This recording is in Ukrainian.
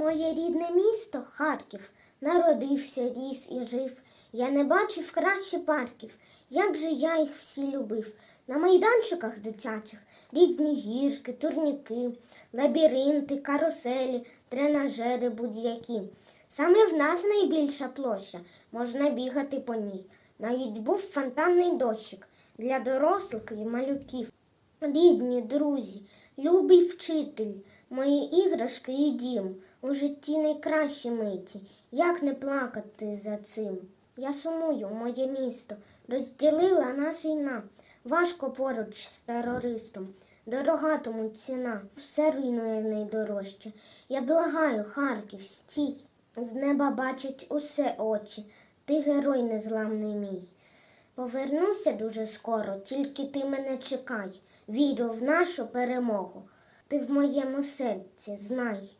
Моє рідне місто Харків народився, ріс і жив. Я не бачив краще парків, як же я їх всі любив. На майданчиках дитячих різні гірки, турніки, лабіринти, каруселі, тренажери будь-які. Саме в нас найбільша площа, можна бігати по ній. Навіть був фонтанний дощик для дорослих і малюків. Рідні, друзі, любий вчитель, мої іграшки і дім, у житті найкращі миті, як не плакати за цим. Я сумую, моє місто, розділила нас війна, важко поруч з терористом, дорога тому ціна, все руйнує найдорожче. Я благаю, Харків, стій, з неба бачать усе очі, ти герой незламний мій. Повернуся дуже скоро, тільки ти мене чекай. Вірю в нашу перемогу. Ти в моєму серці, знай.